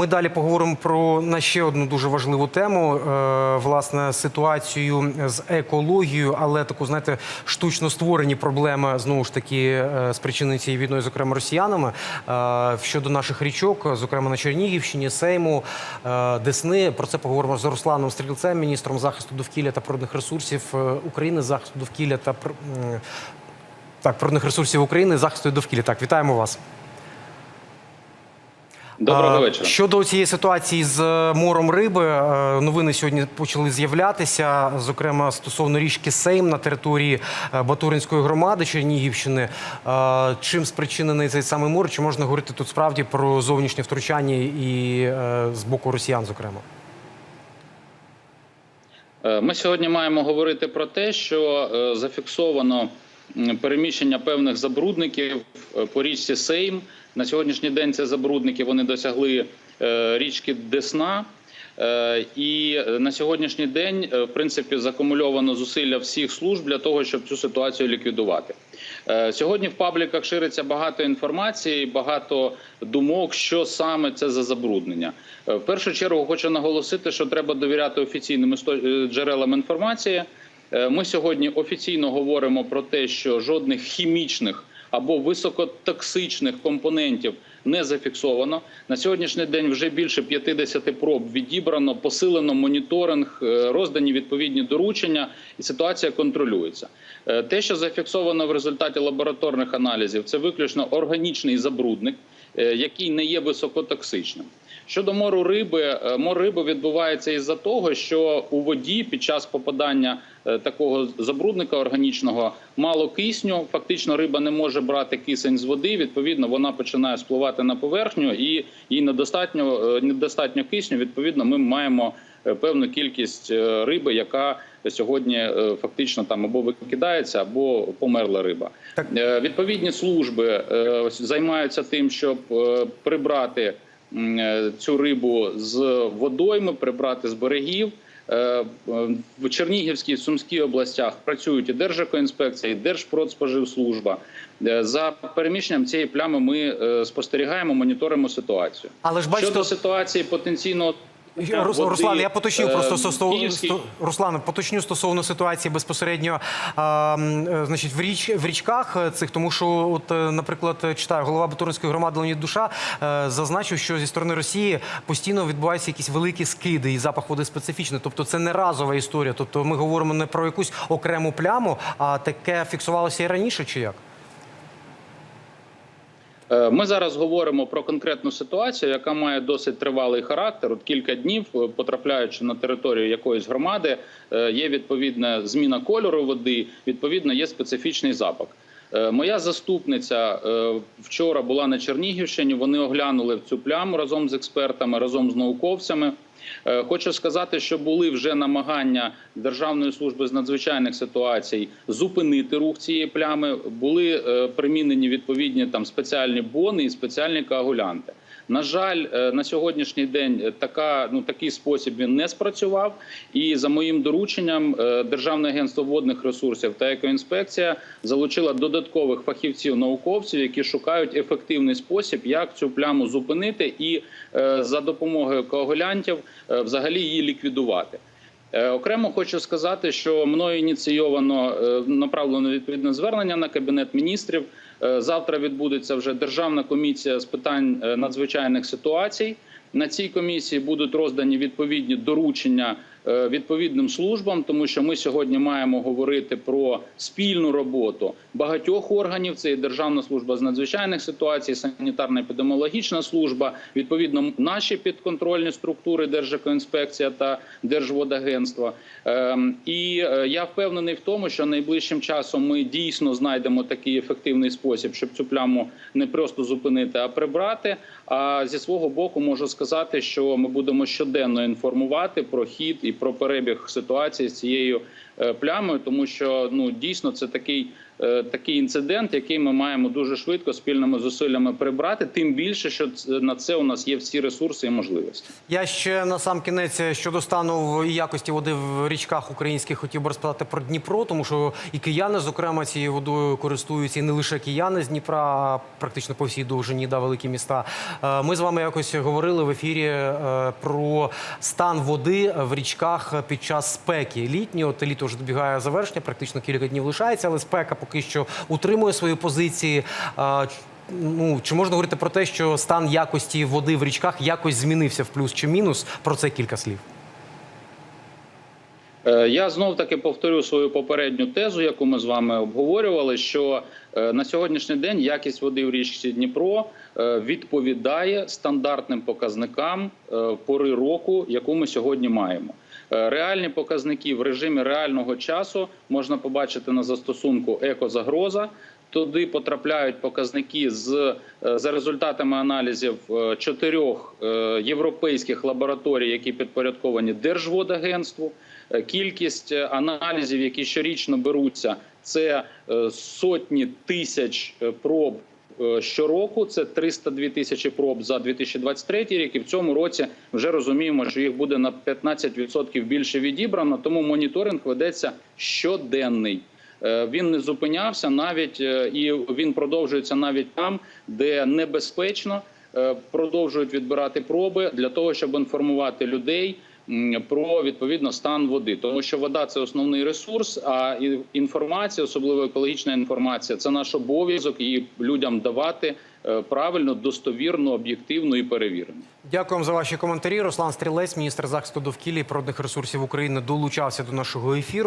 Ми далі поговоримо про на ще одну дуже важливу тему, е, власне, ситуацію з екологією, але таку, знаєте, штучно створені проблеми знову ж таки е, спричинені цією війною, зокрема росіянами. Е, щодо наших річок, зокрема на Чернігівщині, Сейму, Десни. Про це поговоримо з Русланом Стрілцем, міністром захисту довкілля та природних ресурсів України, захисту довкілля та так, природних ресурсів України, захисту довкілля. Так, вітаємо вас. Доброго вечора. Щодо цієї ситуації з е, мором риби, е, новини сьогодні почали з'являтися, зокрема стосовно річки Сейм на території е, Батуринської громади Чернігівщини. Чим спричинений цей самий мор? Чи можна говорити тут справді про зовнішнє втручання і з боку росіян, зокрема? Ми сьогодні маємо говорити про те, що зафіксовано переміщення певних забрудників по річці Сейм. На сьогоднішній день це забрудники вони досягли е, річки Десна. Е, І на сьогоднішній день, е, в принципі, закумульовано зусилля всіх служб для того, щоб цю ситуацію ліквідувати. Сьогодні в пабліках шириться багато інформації, багато думок, що саме це за забруднення. В першу чергу хочу наголосити, що треба довіряти офіційним джерелам інформації. Ми сьогодні офіційно говоримо про те, що жодних хімічних або високотоксичних компонентів не зафіксовано. На сьогоднішній день вже більше 50 проб відібрано, посилено моніторинг, е, роздані відповідні доручення, і ситуація контролюється. Е, Те, що зафіксовано в результаті лабораторних аналізів, це виключно органічний забрудник, е, який не є високотоксичним. Щодо мору риби, е, мор риби відбувається із-за того, що у воді під час попадання е, такого забрудника органічного мало кисню. Фактично, риба не може брати кисень з води. Відповідно, вона починає спливати на поверхню, і їй недостатньо е, недостатньо кисню. Відповідно, ми маємо певну кількість риби, яка сьогодні фактично там або викидається, або померла риба. Так. Відповідні служби займаються тим, щоб прибрати цю рибу з водойми, прибрати з берегів. Е, е, В Чернігівській Сумській областях працюють і Держекоінспекція, і Держпродспоживслужба. Е, За переміщенням цієї плями ми е, спостерігаємо, моніторимо ситуацію. Але ж бачите, Щодо ситуації потенційного Рус- води, Руслан, я поточню е, просто стосовно Київський- Руслан, поточню стосовно ситуації безпосередньо е, значить в річ в річках е, цих, тому що, от, е, наприклад, е, читаю голова Батуринської громади Леонід Душа е, зазначив, що зі сторони Росії постійно відбуваються якісь великі скиди, і запах води специфічний. Тобто, це не разова історія. Тобто, ми говоримо не про якусь окрему пляму, а таке фіксувалося і раніше, чи як? Е, Ми зараз говоримо про конкретну ситуацію, яка має досить тривалий характер. От кілька днів, е, потрапляючи на територію якоїсь громади, е, є відповідна зміна кольору води, відповідно, є специфічний запах. Моя заступниця вчора була на Чернігівщині. Вони оглянули цю пляму разом з експертами, разом з науковцями. Е, Хочу сказати, що були вже намагання Державної служби з надзвичайних ситуацій зупинити рух цієї плями. Були е, примінені відповідні там спеціальні бони і спеціальні коагулянти. На жаль, е, на сьогоднішній день е, така ну такий спосіб він не спрацював. І за моїм дорученням, е, Державне агентство водних ресурсів та екоінспекція залучила додаткових фахівців науковців, які шукають ефективний спосіб, як цю пляму зупинити, і за допомогою коагулянтів взагалі її ліквідувати. Е, Окремо хочу сказати, що мною ініційовано е, направлено відповідне звернення на кабінет міністрів. Е, Завтра відбудеться вже державна комісія з питань надзвичайних ситуацій. На цій комісії будуть роздані відповідні доручення е, відповідним службам, тому що ми сьогодні маємо говорити про спільну роботу багатьох органів. Це і Державна служба з надзвичайних ситуацій, санітарно-епідеміологічна служба, відповідно, наші підконтрольні структури Держекоінспекція та Держводагентство. Ем, І е, я впевнений в тому, що найближчим часом ми дійсно знайдемо такий ефективний спосіб, щоб цю пляму не просто зупинити, а прибрати. А зі свого боку можу сказати, що ми будемо щоденно інформувати про хід і про перебіг ситуації з цією е, плямою, тому що ну дійсно це такий такий інцидент, який ми маємо дуже швидко спільними зусиллями прибрати. Тим більше, що на це у нас є всі ресурси і можливості. Я ще на сам кінець щодо стану якості води в річках українських хотів би розпитати про Дніпро, тому що і кияни, зокрема, цією водою користуються, і не лише кияни з Дніпра, а практично по всій довжині да, великі міста. Е, Ми з вами якось говорили в ефірі е, про стан води в річках під час спеки літньої. От літо вже добігає завершення, практично кілька днів лишається, але спека поки що утримує свої позиції. Ну, чи можна говорити про те, що стан якості води в річках якось змінився в плюс чи мінус? Про це кілька слів. Е, Я знов таки повторю свою попередню тезу, яку ми з вами обговорювали. Що е, на сьогоднішній день якість води в річці Дніпро е, відповідає стандартним показникам пори року, яку ми сьогодні маємо. Е, Реальні показники в режимі реального часу можна побачити на застосунку екозагроза. Туди потрапляють показники з е, за результатами аналізів е, чотирьох європейських лабораторій, які підпорядковані Держводагентству. Кількість аналізів, які щорічно беруться, це сотні тисяч проб щороку. Це 302 тисячі проб за 2023 рік. І в цьому році вже розуміємо, що їх буде на 15% більше відібрано. Тому моніторинг ведеться щоденний. Е, Він не зупинявся навіть е, і він продовжується навіть там, де небезпечно. Е, Продовжують відбирати проби для того, щоб інформувати людей про відповідно стан води, тому що вода це основний ресурс. А інформація, особливо екологічна інформація, це наш обов'язок її людям давати е, правильно, достовірно, об'єктивно і перевірено. Дякуємо за ваші коментарі. Руслан Стрілець, міністр захисту довкілля і природних ресурсів України, долучався до нашого ефіру.